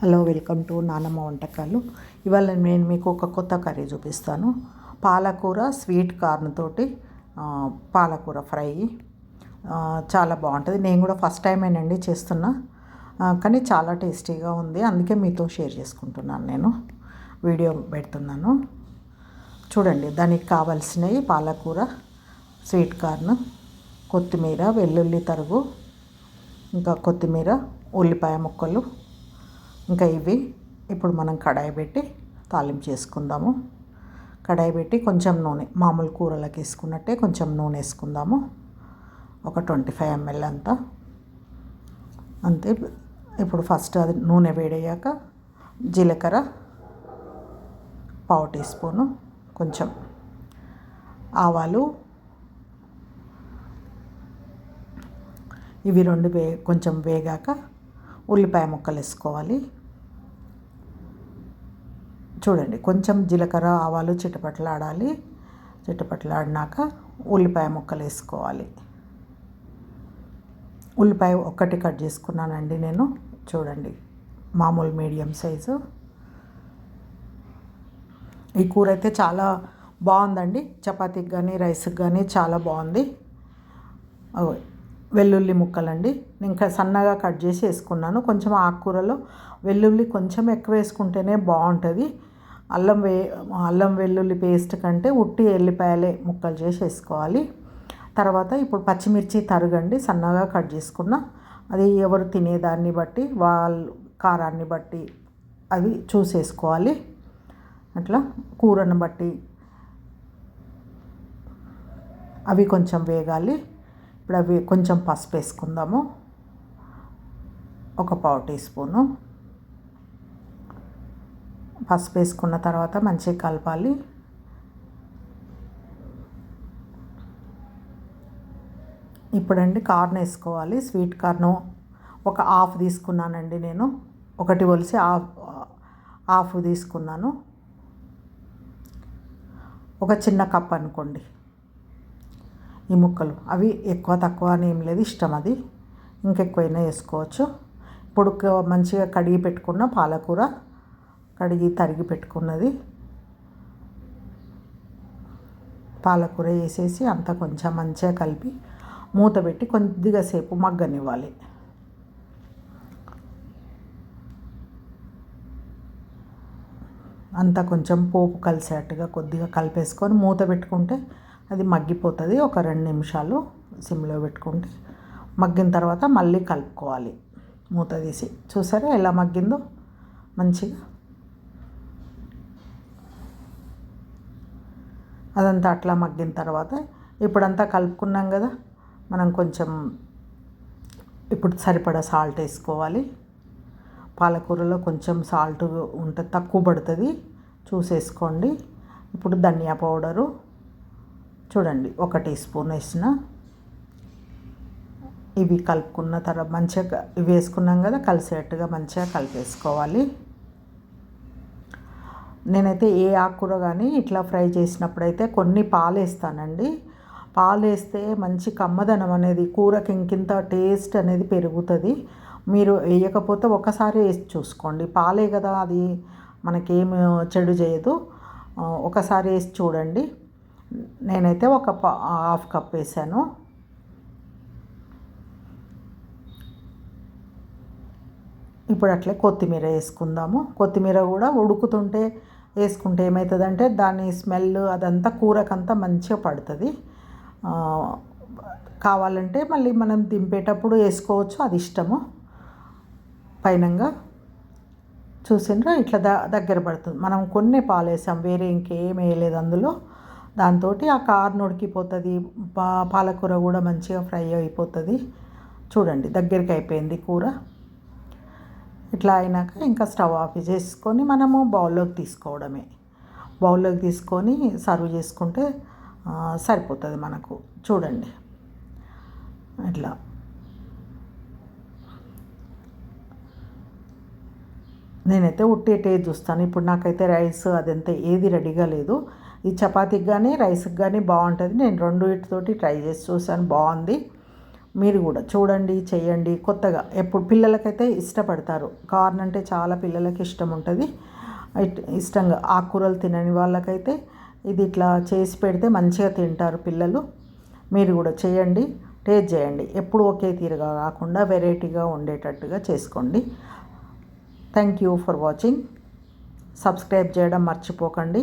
Hello welcome to నానమ్మ వంటకాలు. ఇవాళ నేను మీకు ఒక కొత్త కర్రీ చూపిస్తాను. పాలకూర స్వీట్ కార్న్ తోటి పాలకూర ఫ్రై. చాలా బాగుంటుంది. నేను కూడా ఫస్ట్ టైమేనండి చేస్తున్నా. కానీ చాలా టేస్టీగా ఉంది. అందుకే మీతో షేర్ చేసుకుంటున్నాను నేను. వీడియో పెడుతున్నాను. చూడండి దానికి కావాల్సినవి పాలకూర స్వీట్ కార్న్ కొత్తిమీర వెల్లుల్లి తరుగు ఇంకా కొత్తిమీర ఉల్లిపాయ ముక్కలు ఇంకా ఇవి ఇప్పుడు మనం కడాయి పెట్టి తాలింపు చేసుకుందాము. కడాయి పెట్టి కొంచెం నూనె మామూలు కూరలకు వేసుకున్నట్టే కొంచెం నూనె వేసుకుందాము. ఒక ట్వంటీ ఫైవ్ ఎంఎల్ అంతా. అంతే ఇప్పుడు ఫస్ట్ అది నూనె వేడయ్యాక జీలకర్ర పావు టీ స్పూను కొంచెం ఆవాలు. ఇవి రెండు వే కొంచెం వేగాక ఉల్లిపాయ ముక్కలు వేసుకోవాలి. చూడండి కొంచెం జీలకర్ర ఆవాలు చిటపట్లాడాలి. చిటపట్లాడినాక ఉల్లిపాయ ముక్కలు వేసుకోవాలి. ఉల్లిపాయ ఒక్కటి కట్ చేసుకున్నానండి నేను. చూడండి మామూలు మీడియం సైజు. ఈ కూర అయితే చాలా బాగుందండి. చపాతీకి కానీ రైస్కి కానీ చాలా బాగుంది. వెల్లుల్లి ముక్కలండి. నేను ఇంకా సన్నగా కట్ చేసి వేసుకున్నాను. కొంచెం ఆకుకూరలో వెల్లుల్లి కొంచెం ఎక్కువ వేసుకుంటేనే బాగుంటుంది. అల్లం వే అల్లం వెల్లుల్లి పేస్ట్ కంటే ఉట్టి ఎల్లిపాయలే ముక్కలు చేసి వేసుకోవాలి తర్వాత ఇప్పుడు పచ్చిమిర్చి తరగండి సన్నగా కట్ చేసుకున్న. అది ఎవరు తినేదాన్ని బట్టి వాళ్ళు కారాన్ని బట్టి అవి చూసేసుకోవాలి. అట్లా కూరను బట్టి అవి కొంచెం వేగాలి. ఇప్పుడు అవి కొంచెం పసుపు వేసుకుందాము. ఒక పావు టీ స్పూను. పసుపు వేసుకున్న తర్వాత మంచిగా కలపాలి. ఇప్పుడండి కార్న్ వేసుకోవాలి. స్వీట్ కార్న్ ఒక హాఫ్ తీసుకున్నానండి నేను. ఒకటి ఒలిసి హాఫ్ హాఫ్ తీసుకున్నాను. ఒక చిన్న కప్ అనుకోండి. ఈ ముక్కలు. అవి ఎక్కువ తక్కువ అని ఏం లేదు. ఇష్టం అది. ఇంకెక్కువైనా వేసుకోవచ్చు. ఇప్పుడు మంచిగా కడిగి పెట్టుకున్న పాలకూర. కడిగి తరిగి పెట్టుకున్నది. పాలకూర వేసేసి అంతా కొంచెం మంచిగా కలిపి మూత పెట్టి కొద్దిగా సేపు మగ్గనివ్వాలి. అంతా కొంచెం పోపు కలిసేట్టుగా కొద్దిగా కలిపేసుకొని మూత పెట్టుకుంటే అది మగ్గిపోతుంది. ఒక రెండు నిమిషాలు సిమ్లో పెట్టుకుంటే మగ్గిన తర్వాత మళ్ళీ కలుపుకోవాలి. మూత తీసి చూసారా ఎలా మగ్గిందో? మంచిగా అదంతా అట్లా మగ్గిన తర్వాత ఇప్పుడంతా కలుపుకున్నాం కదా మనం కొంచెం ఇప్పుడు సరిపడా సాల్ట్ వేసుకోవాలి. పాలకూరలో కొంచెం సాల్ట్ ఉంటుంది తక్కువ పడుతుంది చూసేసుకోండి. ఇప్పుడు ధనియా పౌడరు చూడండి ఒక టీ స్పూన్ వేసిన. ఇవి కలుపుకున్న తర్వాత మంచిగా ఇవి వేసుకున్నాం కదా కలిసేట్టుగా మంచిగా కలిపేసుకోవాలి. నేనైతే ఏ ఆకుకూర కానీ ఇట్లా ఫ్రై చేసినప్పుడైతే కొన్ని పాలు వేస్తానండి పాలు వేస్తే మంచి కమ్మదనం అనేది కూరకి ఇంకింత టేస్ట్ అనేది పెరుగుతుంది. మీరు వేయకపోతే ఒకసారి వేసి చూసుకోండి. పాలే కదా అది మనకేం చెడు చేయదు. ఒకసారి వేసి చూడండి. నేనైతే ఒక హాఫ్ కప్ వేసాను. ఇప్పుడు అట్లే కొత్తిమీర వేసుకుందాము. కొత్తిమీర కూడా ఉడుకుతుంటే వేసుకుంటే ఏమవుతుందంటే దాని స్మెల్ అదంతా కూరకంతా మంచిగా పడుతుంది. కావాలంటే మళ్ళీ మనం దింపేటప్పుడు వేసుకోవచ్చు అది ఇష్టము. పైనంగా చూసిండ్రా ఇట్లా ద దగ్గర పడుతుంది. మనం కొన్ని పాలు వేసాం వేరే ఇంకేం వేయలేదు అందులో. దాంతో ఆ కార్ నొడికిపోతుంది పా పాలకూర కూడా మంచిగా ఫ్రై అయిపోతుంది. చూడండి దగ్గరికి అయిపోయింది కూర. ఇట్లా అయినాక ఇంకా స్టవ్ ఆఫ్ చేసుకొని మనము బౌల్లోకి తీసుకోవడమే. బౌల్లోకి తీసుకొని సర్వ్ చేసుకుంటే సరిపోతుంది మనకు. చూడండి. ఇట్లా. నేనైతే ఉట్టేటే చూస్తాను. ఇప్పుడు నాకైతే రైస్ అదంతా ఏది రెడీగా లేదు. ఈ చపాతీకి కానీ రైస్కి కానీ బాగుంటుంది. నేను రెండు వీటితోటి ట్రై చేసి చూసాను బాగుంది. మీరు కూడా చూడండి చేయండి కొత్తగా ఎప్పుడు పిల్లలకైతే ఇష్టపడతారు. కార్న్ అంటే చాలా పిల్లలకి ఇష్టం ఉంటుంది. ఇట్- ఇష్టంగా ఆకుకూరలు తినని వాళ్ళకైతే ఇది ఇట్లా చేసి పెడితే మంచిగా తింటారు పిల్లలు. మీరు కూడా చేయండి టేస్ట్ చేయండి. ఎప్పుడు ఒకే తీరుగా కాకుండా వెరైటీగా ఉండేటట్టుగా చేసుకోండి. Thank you for watching. Subscribe చేయడం మర్చిపోకండి.